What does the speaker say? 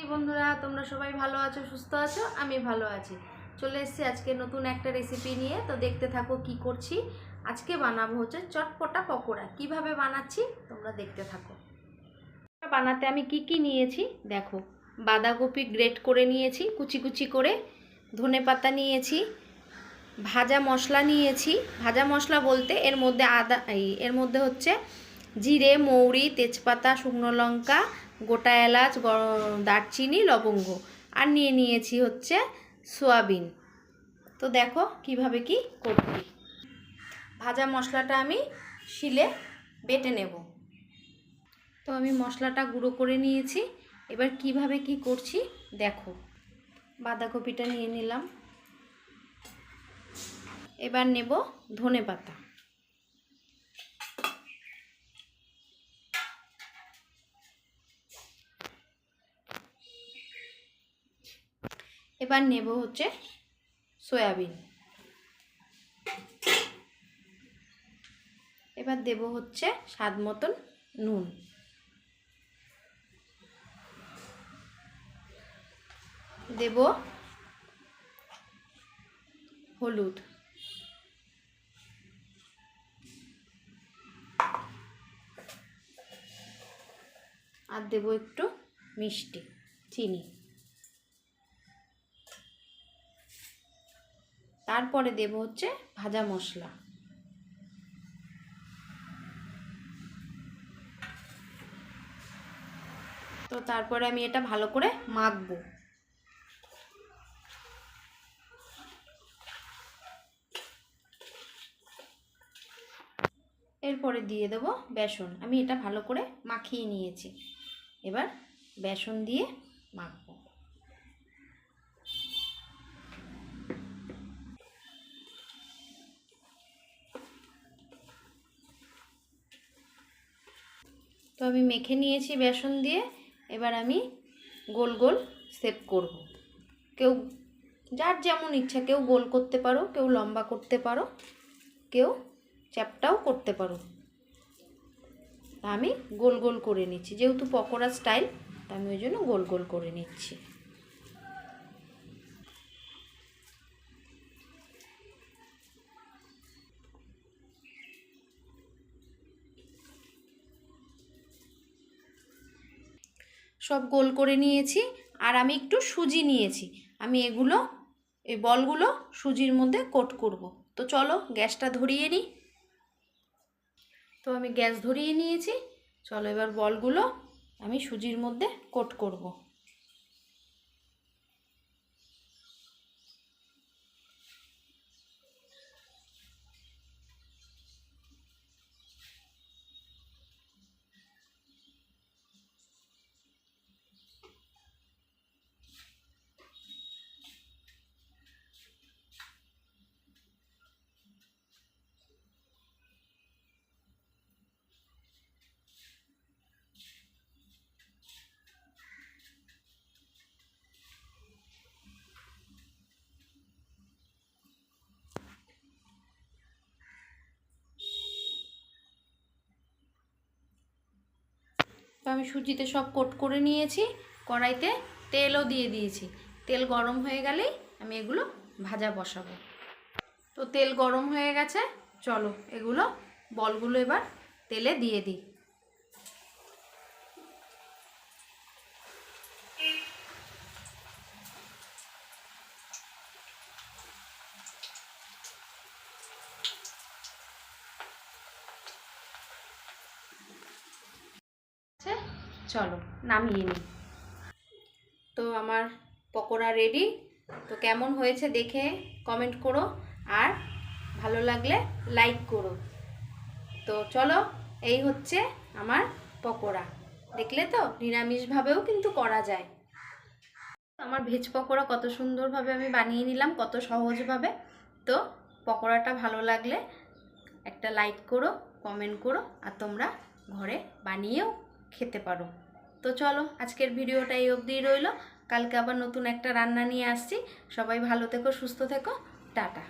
এই বন্ধুরা, তোমরা সবাই ভালো আছো, সুস্থ আছো? আমি ভালো আছি। চলে এসেছি আজকে নতুন একটা রেসিপি নিয়ে। তো দেখতে থাকো কি করছি। আজকে বানাবো হচ্ছে চটপটা পকোড়া। কীভাবে বানাচ্ছি, তোমরা দেখতে থাকো। বানাতে আমি কি কি নিয়েছি? দেখো, বাঁধাকপি গ্রেট করে নিয়েছি, কুচি কুচি করে। ধনে পাতা নিয়েছি, ভাজা মশলা নিয়েছি। ভাজা মশলা বলতে এর মধ্যে আদা এর মধ্যে হচ্ছে জিরে, মৌরি, তেজপাতা, শুকনো লঙ্কা, গোটা এলাচ দারচিনি, লবঙ্গ। আর নিয়ে নিয়েছি হচ্ছে সোয়াবিন। তো দেখো কীভাবে কি করছি। ভাজা মশলাটা আমি শিলে বেটে নেব। তো আমি মশলাটা গুঁড়ো করে নিয়েছি। এবার কীভাবে কি করছি দেখো। বাঁধাকপিটা নিয়ে নিলাম। এবার নেব ধনে পাতা এবার নেব হচ্ছে সয়াবিন। এবার দেব হচ্ছে স্বাদ মতন নুন। দেব হলুদ। আর দেব একটু মিষ্টি, চিনি। তারপরে দেব হচ্ছে ভাজা মশলা। তো তারপরে আমি এটা ভালো করে মাখবো। এরপরে দিয়ে দেবো বেসন। আমি এটা ভালো করে মাখিয়ে নিয়েছি। এবার বেসন দিয়ে মাখবো। তো আমি মেখে নিয়েছি বেসন দিয়ে, এবার আমি গোল গোল সেপ করব। কেউ, যার যেমন ইচ্ছা, কেউ গোল করতে পারো, কেউ লম্বা করতে পারো, কেউ চ্যাপটাও করতে পারো। আমি গোল গোল করে নিচ্ছি, যেহেতু পকোড়া স্টাইল, তা আমি ওই জন্য গোল গোল করে নিচ্ছি। সব গোল করে নিয়েছি আর আমি একটু সুজি নিয়েছি। আমি এগুলো, এই বলগুলো সুজির মধ্যে কোট করব। তো চলো গ্যাসটা ধরিয়ে নিই। তো আমি গ্যাস ধরিয়ে নিয়েছি। চলো এবার বলগুলো আমি সুজির মধ্যে কোট করব। তো আমি সুজিতে সব কোট করে নিয়েছি, কড়াইতে তেলও দিয়ে দিয়েছি। তেল গরম হয়ে গেলেই আমি এগুলো ভাজা বসাবো। তো তেল গরম হয়ে গেছে, চলো এগুলো বলগুলো এবার তেলে দিয়ে দিই আছে চলো, নামিয়ে নিই। তো আমার পকোড়া রেডি তো কেমন হয়েছে দেখে কমেন্ট করো, আর ভালো লাগলে লাইক করো। তো চলো, এই হচ্ছে আমার পকোড়া। দেখলে তো নিরামিষভাবেও কিন্তু করা যায়। আমার ভেজ পকোড়া কত সুন্দরভাবে আমি বানিয়ে নিলাম, কত সহজভাবে। তো পকোড়াটা ভালো লাগলে একটা লাইক করো কমেন্ট করো, আর তোমরা ঘরে বানিয়েও খেতে পারো। তো চলো, আজকের ভিডিওটা এই অবধিই রইল। কালকে আবার নতুন একটা রান্না নিয়ে আসছি। সবাই ভালো থেকো, সুস্থ থেকো। টাটা।